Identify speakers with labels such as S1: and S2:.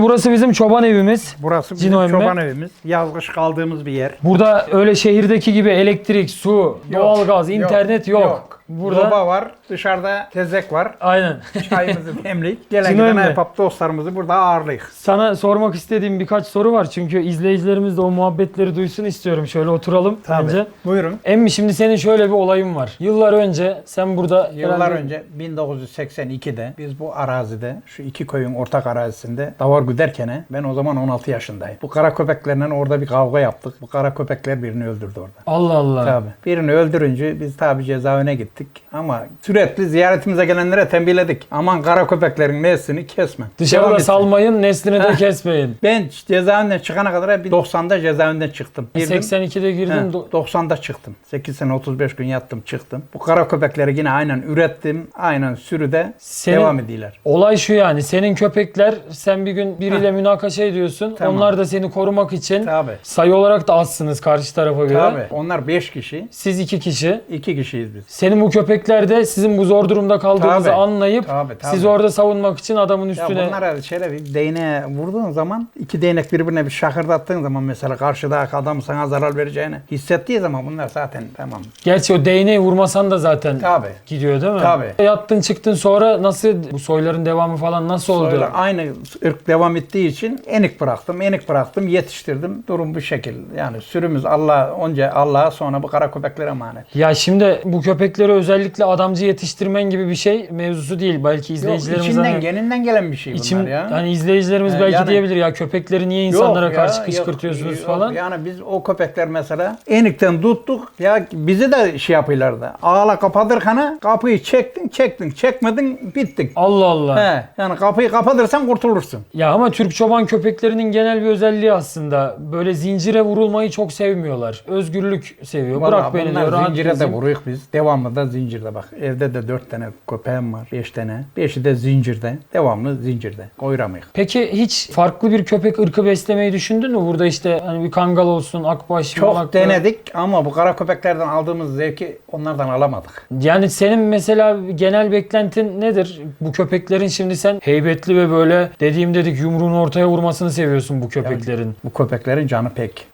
S1: Burası bizim çoban evimiz.
S2: Burası bizim
S1: Cino
S2: çoban evimiz. Yazgış kaldığımız bir yer.
S1: Burada öyle şehirdeki gibi elektrik, su, doğalgaz, internet yok. Burada
S2: Soba var. Dışarıda tezek var.
S1: aynen.
S2: Çayımızı demlik. Gelen
S1: Cino
S2: giden ahbap dostlarımızı burada ağırlayık.
S1: Sana sormak istediğim birkaç soru var çünkü izleyicilerimiz de o muhabbetleri duysun istiyorum. Şöyle oturalım önce.
S2: Buyurun.
S1: Emmi şimdi senin şöyle bir olayın var. Yıllar önce sen burada
S2: Yıllar
S1: herhalde-
S2: önce 1982'de biz bu arazide şu iki köyün ortak arazisinde davar güderken ben o zaman 16 yaşındayım. Bu kara köpeklerle orada bir kavga yaptık. Bu kara köpekler birini öldürdü orada.
S1: Allah Allah.
S2: Tabii. Birini öldürünce biz tabi cezaevine gittik. Ama sürekli ziyaretimize gelenlere tembihledik. Aman kara köpeklerin neslini kesme. Devam
S1: Dışarıda
S2: etsin.
S1: salmayın, neslini de kesmeyin.
S2: Ben cezaevinden çıkana kadar hep 90'da cezaevinden çıktım. Girdim.
S1: 82'de girdin.
S2: He,
S1: do-
S2: 90'da çıktım. 8 sene 35 gün yattım çıktım. Bu kara köpekleri yine aynen ürettim. Aynen sürüde
S1: Senin-
S2: devam ediyorlar.
S1: Olay şu yani senin köpekler sen bir gün biriyle münakaşa ediyorsun.
S2: Tamam.
S1: Onlar da seni korumak için
S2: Tabi.
S1: sayı olarak da azsınız karşı tarafa göre.
S2: Tabi. Onlar 5 kişi.
S1: Siz iki kişi.
S2: 2 kişiyiz biz.
S1: Senin bu köpekler de sizin bu zor durumda kaldığınızı
S2: Tabii.
S1: anlayıp
S2: Tabii, tabii.
S1: siz orada savunmak için adamın
S2: Ya
S1: üstüne
S2: bunlara şöyle bir değneğe vurduğun zaman iki değnek birbirine bir şakırdattığın zaman mesela karşıdaki adam sana zarar vereceğini hissettiği zaman bunlar zaten tamam.
S1: Gerçi o değneği vurmasan da zaten
S2: Tabi.
S1: gidiyor değil mi?
S2: Tabii.
S1: Yattın çıktın sonra nasıl bu soyların devamı falan nasıl oldu?
S2: Öyle aynı ırk devam ettiği için enik bıraktım, enik bıraktım, yetiştirdim. Durum bu şekil. Yani sürümüz Allah önce Allah'a sonra bu kara köpeklere emanet.
S1: Ya şimdi bu köpekleri özellikle adamcı yetiştirmen gibi bir şey mevzusu değil. Belki
S2: Yok,
S1: izleyicilerimiz
S2: içinden
S1: hani-
S2: geninden gelen bir şey bunlar
S1: İçim,
S2: ya.
S1: hani izleyicilerimiz
S2: Ee,
S1: belki
S2: yani-
S1: diyebilir ya köpekleri niye
S2: Yok
S1: insanlara
S2: ya,
S1: karşı
S2: yok,
S1: kışkırtıyorsunuz
S2: yok.
S1: falan.
S2: Yani biz o köpekler mesela enikten tuttuk ya bizi de şey yapıyorlardı. Ağla kapatırkana kapıyı çektin çektin çekmedin bittik.
S1: Allah Allah.
S2: He, yani kapıyı kapatırsan kurtulursun.
S1: Ya ama Türk çoban köpeklerinin genel bir özelliği aslında böyle zincire vurulmayı çok sevmiyorlar. Özgürlük seviyor. Bırak
S2: Vallahi
S1: beni
S2: bunlar
S1: diyor.
S2: zincire de vuruyoruz biz. Devamlı da zincirde bak. Evde de dört tane köpeğim var. Beş tane. Beşi de zincirde. Devamlı zincirde. Koyuramıyoruz.
S1: Peki hiç farklı bir köpek ırkı beslemeyi düşündün mü? Burada işte hani bir kangal olsun, akbaş,
S2: Çok
S1: malaklı.
S2: denedik ama bu kara köpeklerden aldığımız zevki onlardan alamadık.
S1: Yani senin mesela genel beklentin nedir? Bu köpeklerin şimdi sen heybetli ve böyle dediğim dedik yumruğunu ortaya vurmasını seviyorsun bu köpeklerin.
S2: Bu köpeklerin canı pek.